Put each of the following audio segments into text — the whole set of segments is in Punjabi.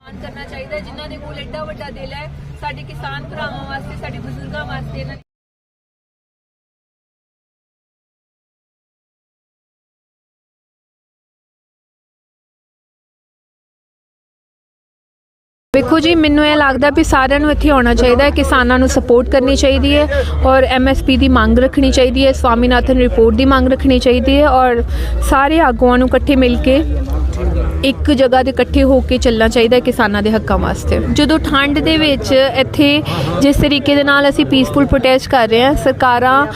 ਕਰਨਾ ਚਾਹੀਦਾ ਜਿਨ੍ਹਾਂ ਦੇ ਕੋਲ ਐਡਾ ਵੱਡਾ ਦਿਲ ਹੈ, ਸਾਡੇ ਕਿਸਾਨ ਭਰਾਵਾਂ ਵਾਸਤੇ, ਸਾਡੇ ਬਜ਼ੁਰਗਾਂ ਵਾਸਤੇ, ਇਹਨਾਂ ਵੇਖੋ ਜੀ, ਮੈਨੂੰ ਇਹ ਲੱਗਦਾ ਵੀ ਸਾਰਿਆਂ ਨੂੰ ਇੱਥੇ ਆਉਣਾ ਚਾਹੀਦਾ ਹੈ, ਕਿਸਾਨਾਂ ਨੂੰ ਸਪੋਰਟ ਕਰਨੀ ਚਾਹੀਦੀ ਹੈ ਔਰ ਐਮਐਸਪੀ ਦੀ ਮੰਗ ਰੱਖਣੀ ਚਾਹੀਦੀ ਹੈ, ਸਵਾਮੀਨਾਥਨ ਰਿਪੋਰਟ ਦੀ ਮੰਗ ਰੱਖਣੀ ਚਾਹੀਦੀ ਹੈ ਔਰ ਸਾਰੇ ਆਗੂਆਂ ਨੂੰ ਇਕੱਠੇ ਮਿਲ ਕੇ ਇੱਕ ਜਗ੍ਹਾ ਤੇ ਇਕੱਠੇ ਹੋ ਕੇ ਚੱਲਣਾ ਚਾਹੀਦਾ ਕਿਸਾਨਾਂ ਦੇ ਹੱਕਾਂ ਵਾਸਤੇ। ਜਦੋਂ ਠੰਡ ਦੇ ਵਿੱਚ ਇੱਥੇ ਜਿਸ ਤਰੀਕੇ ਦੇ ਨਾਲ ਅਸੀਂ ਪੀਸਫੁਲ ਪ੍ਰੋਟੈਸਟ ਕਰ ਰਹੇ ਹਾਂ ਸਰਕਾਰਾਂ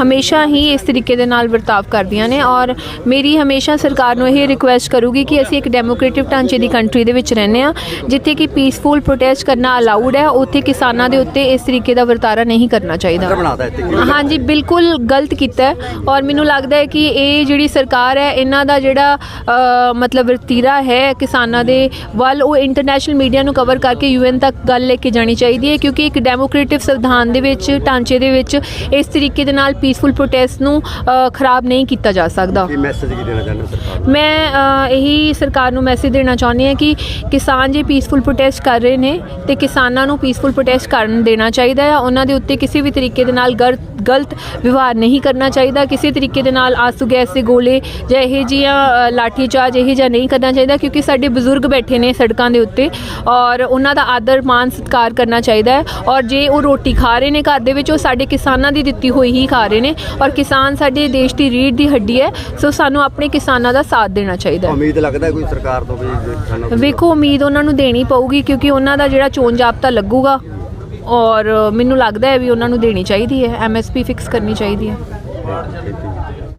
ਹਮੇਸ਼ਾ ਹੀ ਇਸ ਤਰੀਕੇ ਦੇ ਨਾਲ ਵਰਤਾਵ ਕਰਦੀਆਂ ਨੇ ਔਰ ਮੇਰੀ ਹਮੇਸ਼ਾ ਸਰਕਾਰ ਨੂੰ ਇਹ ਰਿਕੁਐਸਟ ਕਰੂਗੀ ਕਿ ਅਸੀਂ ਇੱਕ ਡੈਮੋਕ੍ਰੇਟਿਕ ਢਾਂਚੇ ਦੀ ਕੰਟਰੀ ਦੇ ਵਿੱਚ ਰਹਿੰਦੇ ਹਾਂ ਜਿੱਥੇ ਕਿ ਪੀਸਫੁਲ ਪ੍ਰੋਟੈਸਟ ਕਰਨਾ ਅਲਾਉਡ ਹੈ ਉੱਥੇ ਕਿਸਾਨਾਂ ਦੇ ਉੱਤੇ ਇਸ ਤਰੀਕੇ ਦਾ ਵਰਤਾਰਾ ਨਹੀਂ ਕਰਨਾ ਚਾਹੀਦਾ। ਹਾਂਜੀ ਬਿਲਕੁਲ ਗਲਤ ਕੀਤਾ ਔਰ ਮੈਨੂੰ ਲੱਗਦਾ ਹੈ ਕਿ ਇਹ ਜਿਹੜੀ ਸਰਕਾਰ ਹੈ ਇਹਨਾਂ ਦਾ ਜਿਹੜਾ ਮਤਲਬ ਵਰਤੀਰਾ ਹੈ ਕਿਸਾਨਾਂ ਦੇ ਵੱਲ ਉਹ ਇੰਟਰਨੈਸ਼ਨਲ ਮੀਡੀਆ ਨੂੰ ਕਵਰ ਕਰਕੇ ਯੂਐਨ ਤੱਕ ਗੱਲ ਲੈ ਕੇ ਜਾਣੀ ਚਾਹੀਦੀ ਹੈ ਕਿਉਂਕਿ ਇੱਕ ਡੈਮੋਕ੍ਰੇਟਿਕ ਸੰਵਿਧਾਨ ਦੇ ਵਿੱਚ ਢਾਂਚੇ ਦੇ ਵਿੱਚ ਇਸ ਤਰੀਕੇ ਦੇ ਨਾਲ ਪੀਸਫੁਲ ਪ੍ਰੋਟੈਸਟ ਨੂੰ ਖਰਾਬ ਨਹੀਂ ਕੀਤਾ ਜਾ ਸਕਦਾ। ਕੀ ਮੈਸੇਜ ਕੀ ਦੇਣਾ ਚਾਹੁੰਦੇ ਹੋ ਸਰਕਾਰ ਨੂੰ? ਮੈਂ ਇਹੀ ਸਰਕਾਰ ਨੂੰ ਮੈਸੇਜ ਦੇਣਾ ਚਾਹੁੰਦੀ ਹਾਂ ਕਿ ਕਿਸਾਨ ਜੇ ਪੀਸਫੁਲ ਪ੍ਰੋਟੈਸਟ ਕਰ ਰਹੇ ਨੇ ਤੇ ਕਿਸਾਨਾਂ ਨੂੰ ਪੀਸਫੁਲ ਪ੍ਰੋਟੈਸਟ ਕਰਨ ਦੇਣਾ ਚਾਹੀਦਾ ਹੈ। ਉਹਨਾਂ ਦੇ ਉੱਤੇ ਕਿਸੇ ਵੀ ਤਰੀਕੇ ਦੇ ਨਾਲ ਗਲਤ ਵਿਵਹਾਰ ਨਹੀਂ ਕਰਨਾ ਚਾਹੀਦਾ। ਕਿਸੇ ਤਰੀਕੇ ਦੇ ਨਾਲ ਆਸੂ ਗੈਸ ਦੇ ਗੋਲੇ ਜਾਂ ਇਹ ਜੀਆਂ ਲਾਠੀ ਚਾਰਜ ਇਹ ਜਿਹਾ ਨਹੀਂ ਕਰਨਾ ਚਾਹੀਦਾ ਕਿਉਂਕਿ ਸਾਡੇ ਬਜ਼ੁਰਗ ਬੈਠੇ ਨੇ ਸੜਕਾਂ ਦੇ ਉੱਤੇ ਔਰ ਉਹਨਾਂ ਦਾ ਆਦਰ ਮਾਨ ਸਤਿਕਾਰ ਕਰਨਾ ਚਾਹੀਦਾ ਹੈ। ਔਰ ਜੇ ਉਹ ਰੋਟੀ ਖਾ ਰਹੇ ਨੇ ਘਰ ਦੇ ਵਿੱਚ ਉਹ ਸਾਡੇ ਕਿਸਾਨਾਂ ਦੀ ਦਿੱਤੀ ਹੋਈ ਹੀ ਖਾ ਰਹੇ ਨੇ ਔਰ ਕਿਸਾਨ ਸਾਡੇ ਦੇਸ਼ ਦੀ ਰੀੜ੍ਹ ਦੀ ਹੱਡੀ ਹੈ ਸੋ ਸਾਨੂੰ ਆਪਣੇ ਕਿਸਾਨਾਂ ਦਾ ਸਾਥ ਦੇਣਾ ਚਾਹੀਦਾ ਹੈ। ਉਮੀਦ ਲੱਗਦਾ ਕੋਈ ਸਰਕਾਰ ਤੋਂ ਵੀ ਵੇਖੋ ਉਮੀਦ ਉਹਨਾਂ ਨੂੰ ਦੇਣੀ ਪਊਗੀ ਕਿਉਂਕਿ ਉਹਨਾਂ ਦਾ ਜਿਹੜਾ ਚੋਣ ਜਾਬਤਾ ਲੱਗੂਗਾ ਔਰ ਮੈਨੂੰ ਲੱਗਦਾ ਹੈ ਵੀ ਉਹਨਾਂ ਨੂੰ ਦੇਣੀ ਚਾਹੀਦੀ ਹੈ ਐਮਐਸਪੀ ਫਿਕਸ ਕਰਨੀ ਚਾਹੀਦੀ ਹੈ।